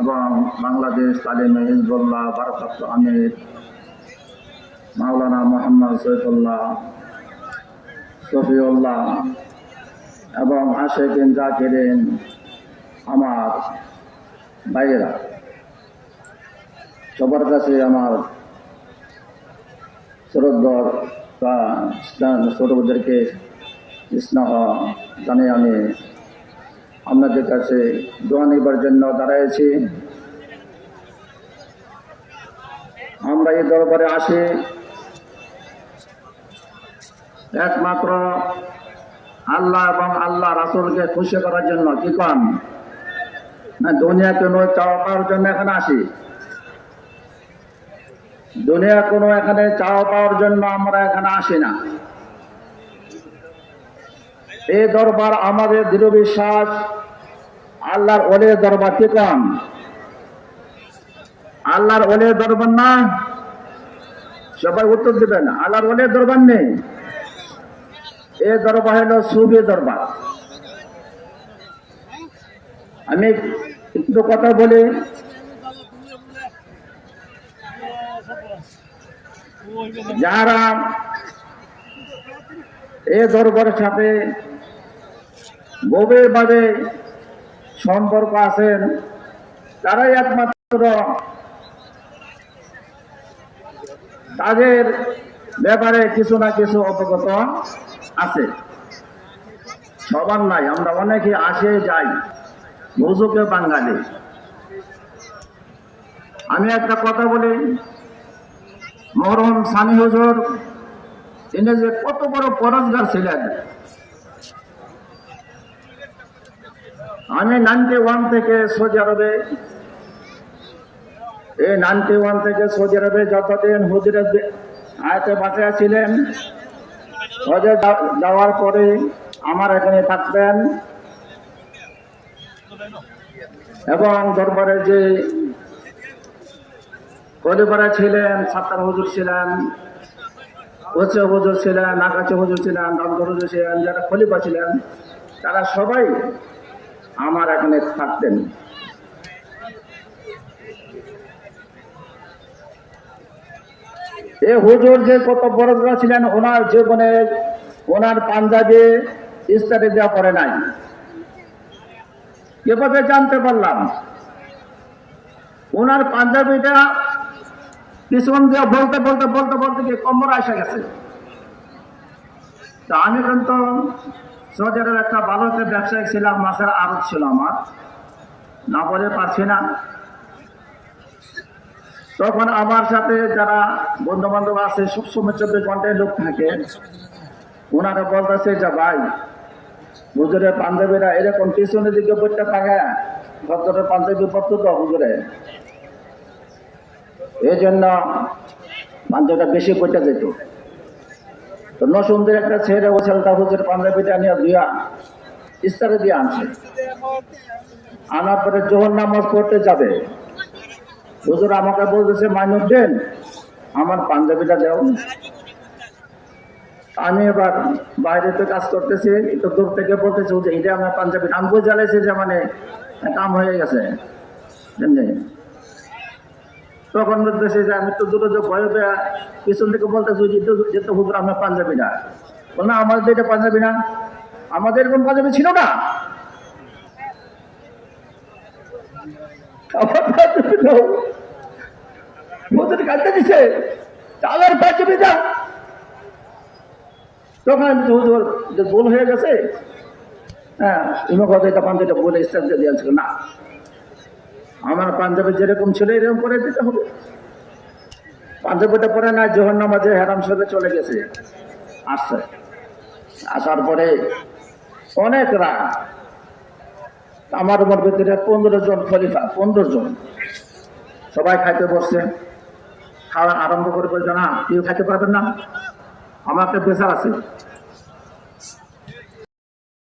এবং বাংলাদেশ তালিমে হিজবুল্লাহ ভারপ্রাপ্ত আমির মাওলানা মোহাম্মদ সৈফুল্লাহ শফিউল্লাহ এবং আশেকিন জাকিরিন আমার ভাইয়েরা। সবার কাছে আমার শ্রদ্ধর বা ছোটদেরকে স্নেহ জানিয়ে আমি আপনাদের কাছে দোয়া নেবার জন্য দাঁড়াইছি। আমরা এই দরবারে আসি। একমাত্র আল্লাহ এবং আল্লাহ রাসুলকে খুশি করার জন্য কি কন না দুনিয়া কোনো চাওয়া পাওয়ার জন্য এখানে আসি। দুনিয়া কোনো এখানে চাওয়া পাওয়ার জন্য আমরা এখানে আসি না। এই দরবার আমাদের দৃঢ় বিশ্বাস। আল্লাহর ওলের দরবার কি কম আল্লাহর ওলের দরবার না? সবাই উত্তর দিবেন। আল্লাহর ওলের দরবার নেই। এ দরবার হলো সুবি দরবার। আমি একটু কথা বলি। যারা এ দরবারের সাথে গভীরভাবে সম্পর্ক আছেন। তারাই একমাত্র তাদের ব্যাপারে কিছু না কিছু অবগত আছে। সবার নাই, আমরা অনেকে আসে যাই বুঝুকে বাঙালি। আমি একটা কথা বলি, মরহম সানি হুজুর, তিনি যে কত বড় পরস্কার ছিলেন আমি নাইনটি ওয়ান থেকে সৌদি আরবে। এই নাইনটি ওয়ান থেকে সৌদি আরবে যতদিন হুজুরের আয়তে বাঁচিয়া ছিলেন হজে যাওয়ার পরে আমার এখানে থাকতেন এবং দরবারে যে কলিপাড়া ছিলেন, সাত্তার হুজুর ছিলেন ওচে হুজুর ছিলেন আকাশে হুজুর ছিলেন, দমদর হুজুর ছিলেন, যারা খলিফা ছিলেন, তারা সবাই আমার এখানে থাকতেন। এ হুজুর যে কত বড় ছিলেন, ওনার জীবনে ওনার পাঞ্জাবে ইস্তারি দেওয়া পড়ে নাই। এভাবে জানতে পারলাম। ওনার পাঞ্জাবিটা পিছন দিয়ে বলতে বলতে বলতে বলতে গিয়ে কম্বর আসে গেছে। তা আমি কিন্তু সৌদির একটা ভারতের ব্যবসায়িক ছিলাম মাছের আড়ত ছিল আমার। না বলে পারছি না। তখন আমার সাথে যারা বন্ধু বান্ধব আছে, সবসময় চব্বিশ ঘন্টায় লোক থাকে। ওনারা বলতেছে যে, ভাই হুজুরের পাঞ্জাবিরা এরকম পিছনের দিকে বইটা থাকে ভদ্রের পাঞ্জাবি পড়তো তো হুজুরে। এই জন্য পাঞ্জাবিটা বেশি বইটা যেত তো নসুন্দর একটা ছেলে ও ছেলেটা হুজুর পাঞ্জাবিটা নিয়ে দুয়া ইস্তারে দিয়ে আনছে। আনার পরে জোহর নামাজ পড়তে যাবে। হুজুর আমাকে বলতেছে, মাইনুদ্দিন, আমার পাঞ্জাবিটা দেও। আমি এবার বাইরেতে কাজ করতেছি, একটু দূর থেকে বলতেছি যে এটা আমার পাঞ্জাবি। আমি বুঝে জ্বালাইছি যে মানে কাম হয়ে গেছে। তখন বলতেছি যে আমি তো দূরে যে ভয় পেয়ে পিছন থেকে বলতেছি যে তো- যে তো হুজুর, আমার পাঞ্জাবি না। বল, না, আমাদের তো এটা পাঞ্জাবি না। আমাদের এরকম পাঞ্জাবি ছিল না? তখন আমি ভুল হয়ে গেছে। হ্যাঁ ইমা কথা, এটা পাঞ্জাবিটা ইসলামকে দিয়েছিল না আমার পাঞ্জাবে যেরকম ছিল, এরকম করে দিতে হবে। পাঞ্জাবিটা পরে না জোহর নামাজে হেরাম সাহেবে চলে গেছে। আসছে। আসার পরে অনেক রাত। আমার উপর ভিতরে পনেরো জন খলিফা, পনেরো জন। সবাই খাইতে বসছে। খাওয়া আরম্ভ করে বলছে না কেউ খাইতে পারবেন না? আমার একটা পেশা আছে।